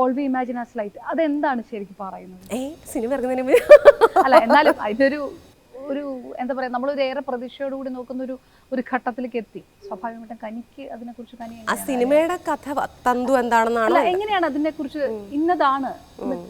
All we imagine as light അതെന്താണ് ശരിക്കും പറയുന്നത്? സിനിമ ഇറങ്ങുന്നതിന് അല്ല എന്നാലും അതിനൊരു ഒരു എന്താ പറയാ നമ്മളൊരു ഏറെ പ്രതീക്ഷയോടുകൂടി നോക്കുന്ന ഒരു ഒരു ഘട്ടത്തിലേക്ക് എത്തി. സ്വാഭാവികമായിട്ടും കനിക്ക് അതിനെക്കുറിച്ച് കനി ആ സിനിമയുടെ കഥ തന്തു എന്താണെന്നാണ് എങ്ങനെയാണ് അതിനെക്കുറിച്ച് ഇന്നതാണ്?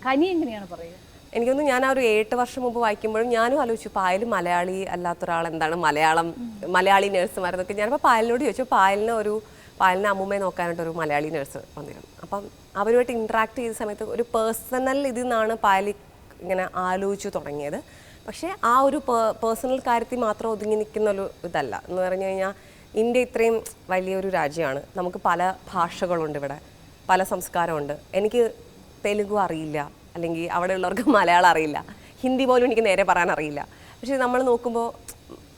കനി എങ്ങനെയാണ് പറയുക? എനിക്ക് തോന്നുന്നു ഞാൻ ആ ഒരു എട്ട് വർഷം മുമ്പ് വായിക്കുമ്പോഴും ഞാനും ആലോചിച്ചു പായൽ മലയാളി അല്ലാത്ത ഒരാൾ എന്താണ് മലയാളം മലയാളി നേഴ്സുമാരെന്നൊക്കെ. ഞാനിപ്പോൾ പായലിനോട് ചോദിച്ചു പായലിന് ഒരു പായലിനെ അമ്മൂമ്മയെ നോക്കാനായിട്ട് ഒരു മലയാളി നഴ്സ് വന്നിരുന്നു. അപ്പം അവരുമായിട്ട് ഇൻട്രാക്ട് ചെയ്ത സമയത്ത് ഒരു പേഴ്സണൽ ഇതിൽ നിന്നാണ് പാലി ഇങ്ങനെ ആലോചിച്ചു തുടങ്ങിയത്. പക്ഷേ ആ ഒരു പേഴ്സണൽ കാര്യത്തിൽ മാത്രം ഒതുങ്ങി നിൽക്കുന്ന ഒരു ഇതല്ല. എന്ന് പറഞ്ഞു കഴിഞ്ഞാൽ ഇന്ത്യ ഇത്രയും വലിയൊരു രാജ്യമാണ്. നമുക്ക് പല ഭാഷകളുണ്ട് ഇവിടെ. പല സംസ്കാരമുണ്ട്. എനിക്ക് തെലുഗു അറിയില്ല. അല്ലെങ്കിൽ അവിടെ ഉള്ളവർക്ക് മലയാളം അറിയില്ല. ഹിന്ദി പോലും എനിക്ക് നേരെ പറയാൻ അറിയില്ല. പക്ഷേ നമ്മൾ നോക്കുമ്പോൾ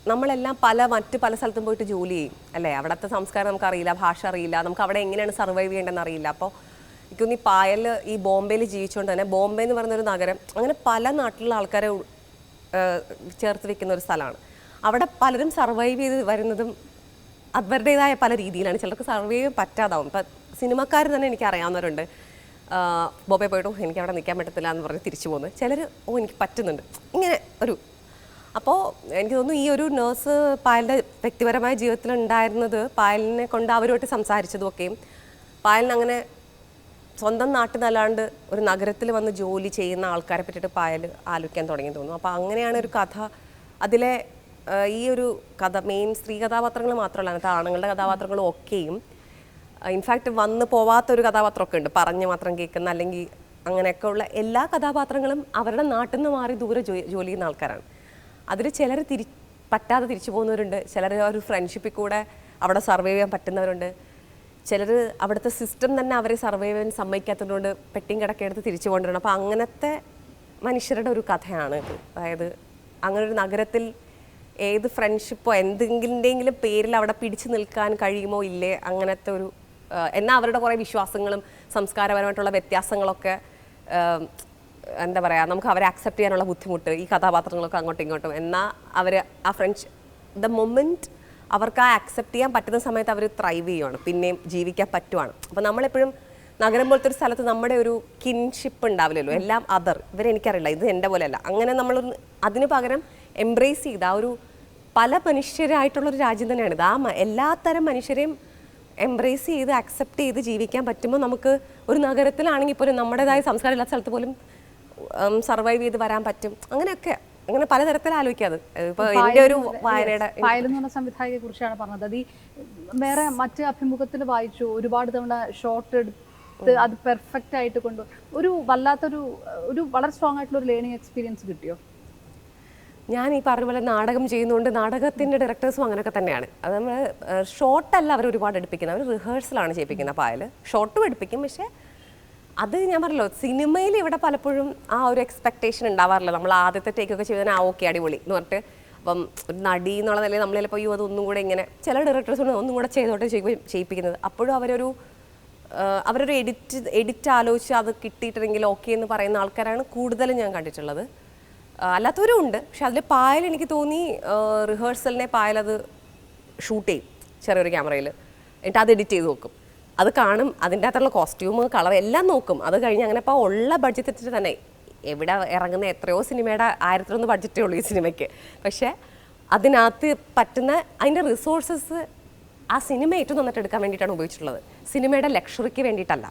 നമ്മളെല്ലാം പല മറ്റ് പല സ്ഥലത്തും പോയിട്ട് ജോലി ചെയ്യും അല്ലേ? അവിടുത്തെ സംസ്കാരം നമുക്കറിയില്ല ഭാഷ അറിയില്ല നമുക്ക് അവിടെ എങ്ങനെയാണ് സർവൈവ് ചെയ്യേണ്ടതെന്ന് അറിയില്ല. അപ്പോൾ എനിക്ക് തോന്നി പായൽ ഈ ബോംബെയിൽ ജീവിച്ചുകൊണ്ട് തന്നെ ബോംബെ എന്ന് പറയുന്നൊരു നഗരം അങ്ങനെ പല നാട്ടിലുള്ള ആൾക്കാരെ ചേർത്ത് വെക്കുന്ന ഒരു സ്ഥലമാണ്. അവിടെ പലരും സർവൈവ് ചെയ്ത് വരുന്നതും അവരുടേതായ പല രീതിയിലാണ്. ചിലർക്ക് സർവൈവ് ചെയ്യാൻ പറ്റാതാവും. ഇപ്പം സിനിമക്കാർ തന്നെ എനിക്ക് അറിയാവുന്നവരുണ്ട്. ബോബെ പോയിട്ടും എനിക്ക് അവിടെ നിൽക്കാൻ പറ്റത്തില്ല എന്ന് പറഞ്ഞ് തിരിച്ചു പോകുന്നത് ചിലർ ഓ എനിക്ക് പറ്റുന്നുണ്ട്. ഇങ്ങനെ ഒരു അപ്പോൾ എനിക്ക് തോന്നുന്നു ഈ ഒരു നേഴ്സ് പായലിന്റെ വ്യക്തിപരമായ ജീവിതത്തിൽ ഉണ്ടായിരുന്നത് പായലിനെ കൊണ്ട് അവരുമായിട്ട് സംസാരിച്ചതുമൊക്കെയും പായലിന് അങ്ങനെ സ്വന്തം നാട്ടിൽ നിന്നല്ലാണ്ട് ഒരു നഗരത്തിൽ വന്ന് ജോലി ചെയ്യുന്ന ആൾക്കാരെ പറ്റിയിട്ട് പായൽ ആലോചിക്കാൻ തുടങ്ങി തോന്നുന്നു. അപ്പോൾ അങ്ങനെയാണ് ഒരു കഥ അതിലെ ഈ ഒരു കഥ മെയിൻ സ്ത്രീ കഥാപാത്രങ്ങൾ മാത്രമല്ല അങ്ങനത്തെ ആണുങ്ങളുടെ കഥാപാത്രങ്ങളും ഒക്കെയും ഇൻഫാക്റ്റ് വന്ന് പോവാത്തൊരു കഥാപാത്രമൊക്കെ ഉണ്ട്. പറഞ്ഞ് മാത്രം കേൾക്കുന്ന അല്ലെങ്കിൽ അങ്ങനെയൊക്കെ ഉള്ള എല്ലാ കഥാപാത്രങ്ങളും അവരുടെ നാട്ടിൽ നിന്ന് മാറി ദൂരെ ജോലി ചെയ്യുന്ന ആൾക്കാരാണ്. അതിൽ ചിലർ തിരി പറ്റാതെ തിരിച്ചു പോകുന്നവരുണ്ട്. ചിലർ ഒരു ഫ്രണ്ട്ഷിപ്പിൽ കൂടെ അവിടെ സർവൈവ് ചെയ്യാൻ പറ്റുന്നവരുണ്ട്. ചിലർ അവിടുത്തെ സിസ്റ്റം തന്നെ അവരെ സർവൈവ് ചെയ്യാൻ സമ്മതിക്കാത്തതുകൊണ്ട് പെട്ടിയും കിടക്കെടുത്ത് തിരിച്ചു കൊണ്ടുവരണം അപ്പോൾ അങ്ങനത്തെ മനുഷ്യരുടെ ഒരു കഥയാണ് ഇത്. അതായത് അങ്ങനെ ഒരു നഗരത്തിൽ ഏത് ഫ്രണ്ട്ഷിപ്പോ എന്തെങ്കിലും പേരിൽ അവിടെ പിടിച്ചു നിൽക്കാൻ കഴിയുമോ ഇല്ലേ? അങ്ങനത്തെ ഒരു എന്നാൽ അവരുടെ കുറേ വിശ്വാസങ്ങളും സംസ്കാരപരമായിട്ടുള്ള വ്യത്യാസങ്ങളൊക്കെ എന്താ പറയുക നമുക്ക് അവരെ അക്സെപ്റ്റ് ചെയ്യാനുള്ള ബുദ്ധിമുട്ട് ഈ കഥാപാത്രങ്ങളൊക്കെ അങ്ങോട്ടും ഇങ്ങോട്ടും. എന്നാൽ അവർ ആ ഫ്രണ്ട്സ് ദ മൊമെന്റ് അവർക്ക് ആ അക്സെപ്റ്റ് ചെയ്യാൻ പറ്റുന്ന സമയത്ത് അവർ ത്രൈവ് ചെയ്യുവാണ് പിന്നെയും ജീവിക്കാൻ പറ്റുവാണ്. അപ്പോൾ നമ്മളെപ്പോഴും നഗരം പോലത്തെ ഒരു സ്ഥലത്ത് നമ്മുടെ ഒരു കിൻഷിപ്പ് ഉണ്ടാവില്ലല്ലോ എല്ലാം അതർ ഇവരെനിക്കറിയില്ല ഇത് എന്റെ പോലെയല്ല. അങ്ങനെ നമ്മൾ അതിന് പകരം എംബ്രേസ് ചെയ്ത് ആ ഒരു പല മനുഷ്യരായിട്ടുള്ളൊരു രാജ്യം തന്നെയാണ് ഇത്. ആ എല്ലാത്തരം മനുഷ്യരെയും എംബ്രേസ് ചെയ്ത് അക്സെപ്റ്റ് ചെയ്ത് ജീവിക്കാൻ പറ്റുമ്പോൾ നമുക്ക് ഒരു നഗരത്തിലാണെങ്കിൽ പോലും നമ്മുടേതായ സംസ്കാരം ഇല്ലാത്ത സ്ഥലത്ത് പോലും സർവൈവ് ചെയ്ത് വരാൻ പറ്റും. അങ്ങനെയൊക്കെ. അങ്ങനെ പലതരത്തിൽ ആലോചിക്കാത്. ഇപ്പൊ എന്റെ ഒരു വായനയുടെ പായൽ എന്ന് പറഞ്ഞ സംവിധായകയെ കുറിച്ചാണ് പറഞ്ഞത്. അത് ഈ വേറെ മറ്റ് അഭിമുഖത്തിൽ വായിച്ചു. ഒരുപാട് തവണ ഷോർട്ട് എടുത്ത് അത് പെർഫെക്റ്റ് ആയിട്ട് കൊണ്ടു ഒരു വല്ലാത്തൊരു ഒരു വളരെ സ്ട്രോങ് ആയിട്ടുള്ള ഒരു ലേണിംഗ് എക്സ്പീരിയൻസ് കിട്ടിയോ? ഞാൻ ഈ പറഞ്ഞ പോലെ നാടകം ചെയ്യുന്നതുകൊണ്ട് നാടകത്തിന്റെ ഡയറക്ടേഴ്സും അങ്ങനെയൊക്കെ തന്നെയാണ്. അത് നമ്മൾ ഷോർട്ടല്ല അവർ ഒരുപാട് എടുപ്പിക്കുന്നത്. അവർ റിഹേഴ്സലാണ് ചെയ്യിപ്പിക്കുന്നത് പായൽ ഷോർട്ടും എടുപ്പിക്കും. പക്ഷേ അത് ഞാൻ പറഞ്ഞല്ലോ സിനിമയിൽ ഇവിടെ പലപ്പോഴും ആ ഒരു എക്സ്പെക്ടേഷൻ ഉണ്ടാവാറില്ല. നമ്മൾ ആദ്യത്തെ ടേക്കൊക്കെ ചെയ്താൽ ആ ഓക്കെ അടിപൊളി എന്ന് പറഞ്ഞിട്ട് അപ്പം ഒരു നടി എന്നുള്ള നിലയിൽ നമ്മൾ ചിലപ്പോൾ അയ്യോ അത് ഒന്നും കൂടെ ഇങ്ങനെ ചില ഡയറക്ടേഴ്സ് ഒന്നും കൂടെ ചെയ്തോട്ടെ ചെയ്യിപ്പിക്കും- ചെയ്യിപ്പിക്കുന്നത്. അപ്പോഴും അവരൊരു അവരൊരു എഡിറ്റ് എഡിറ്റ് ആലോചിച്ച് അത് കിട്ടിയിട്ടുണ്ടെങ്കിൽ ഓക്കെ എന്ന് പറയുന്ന ആൾക്കാരാണ് കൂടുതലും ഞാൻ കണ്ടിട്ടുള്ളത്. അല്ലാത്തവരും ഉണ്ട്. പക്ഷെ അതിൽ പായൽ എനിക്ക് തോന്നി റിഹേഴ്സലിനെ പായൽ അത് ഷൂട്ട് ചെയ്യും ചെറിയൊരു ക്യാമറയിൽ എന്നിട്ട് അത് എഡിറ്റ് ചെയ്ത് നോക്കും അത് കാണും അതിന്റെ അകത്തുള്ള കോസ്റ്റ്യൂമ് കളർ എല്ലാം നോക്കും. അത് കഴിഞ്ഞ് അങ്ങനെ ഇപ്പോൾ ഉള്ള ബഡ്ജറ്റ് വെച്ചിട്ട് തന്നെ. എവിടെ ഇറങ്ങുന്ന എത്രയോ സിനിമയുടെ ആയിരത്തിലൊന്ന് ബഡ്ജറ്റേ ഉള്ളൂ ഈ സിനിമയ്ക്ക് പക്ഷേ അതിനകത്ത് പറ്റുന്ന അതിന്റെ റിസോഴ്സസ് ആ സിനിമ ഏറ്റവും നന്നായിട്ട് എടുക്കാൻ വേണ്ടിയിട്ടാണ് ഉപയോഗിച്ചിട്ടുള്ളത്. സിനിമയുടെ ലക്ഷറിക്ക് വേണ്ടിയിട്ടല്ല.